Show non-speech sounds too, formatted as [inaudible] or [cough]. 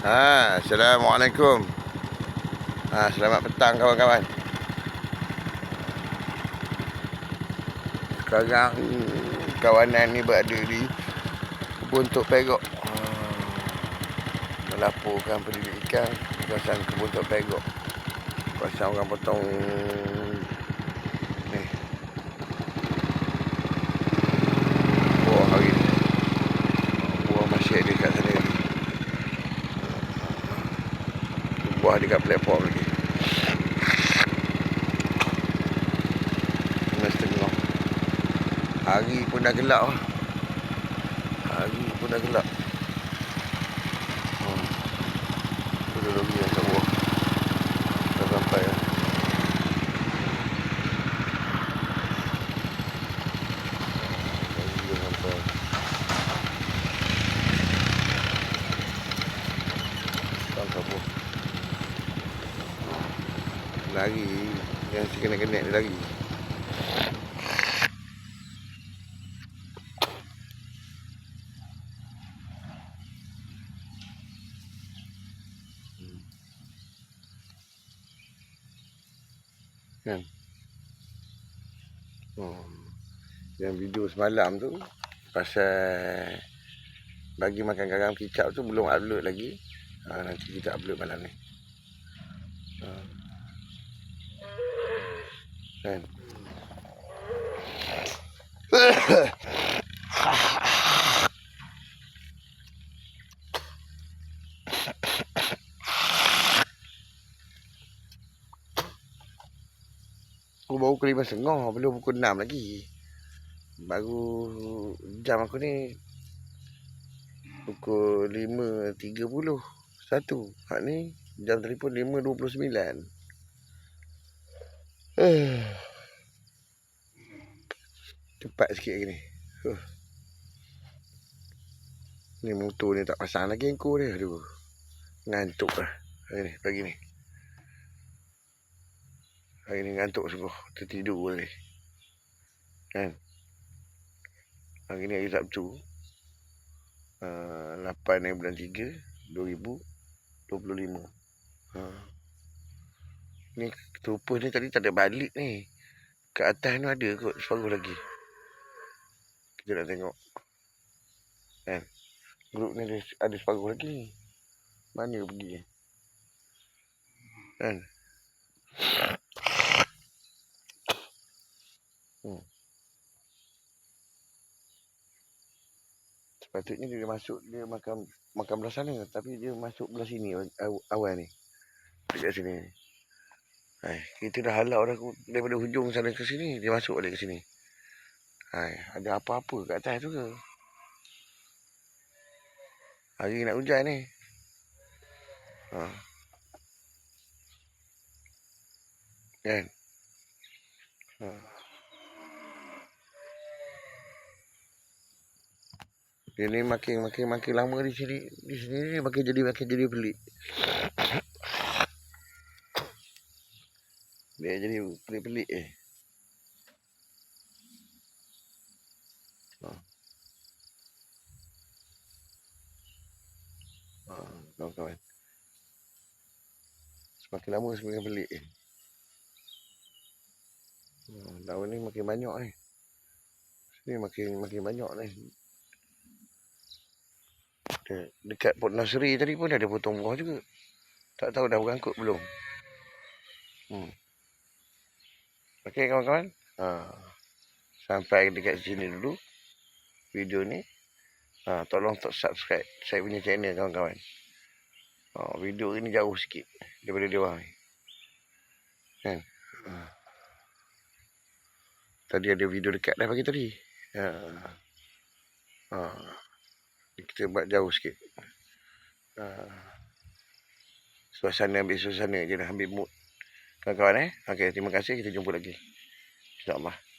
Ha, Assalamualaikum. Ha, selamat petang kawan-kawan. Sekarang kawanan ni berada di kebun Tok Perok. Ha, melaporkan pendidikan di kawasan kebun Tok Perok. Kawasan orang potong ni. Buah hari ni. Buah masih ada kat sana lagi. Buah dekat platform lagi. Tengah setengah. Hari pun dah gelap. Hari pun dah gelap. Hmm. Tu dah lagi yang kat bawah. Dah sampai lah. Lagi dah sampai. Tak kabur. Lari. Yang si kena-kena dia lari. Kan? Oh. Yang video semalam tu pasal bagi makan garam kicap tu belum upload lagi. Ha, nanti kita upload malam ni. Ha. Kan? Aku baru pukul lima setengah Belum pukul enam lagi. Baru Jam aku ni Pukul lima tiga puluh Satu. Hak ni Jam telefon lima dua puluh sembilan [sighs] Cepat sikit lagi ni. Huh. Ni motor ni tak pasang lagi engkau dia Aduh. Ngantuk lah. Hari ni Pagi ni. Hari ni ngantuk sungguh Tertidur boleh Kan? Hari ni hari Sabtu. Uh, 8 hari bulan 3 2025 uh. Ni Tupas ni tadi tak ada balik ni Kat atas ni ada kot Separuh lagi Kita nak tengok Kan Grup ni ada, ada separuh lagi Mana pergi Kan Hmm. Sepatutnya dia masuk dia makan makan belah sana tapi dia masuk belah sini aw- awal ni. Dekat sini. Hai, kita dah halau dah daripada hujung sana ke sini dia masuk balik ke sini. Hai, ada apa-apa kat atas tu ke? Hari nak hujan ni. Ha. Kan? Ha. Dia ni makin makin makin lama di sini di sini ni makin jadi makin jadi pelik. Dia jadi pelik-pelik eh. Ha. Ha, kawan-kawan. Semakin lama semakin pelik eh. Ha, daun ni makin banyak ni. Sini makin makin banyak ni. De- dekat pot nursery tadi pun ada potong buah juga. Tak tahu dah berangkut belum. Hmm. Okey kawan-kawan. Ha. Sampai dekat sini dulu video ni. Ha, tolong tok subscribe saya punya channel kawan-kawan. Ha, video ini jauh sikit daripada dia orang ni. Kan? Ha. Tadi ada video dekat dah pagi tadi. Ha. Ha. Kita buat jauh sikit. Ha. Suasana ambil suasana je dah ambil mood. Kawan-kawan eh. Okey, terima kasih. Kita jumpa lagi. InsyaAllah.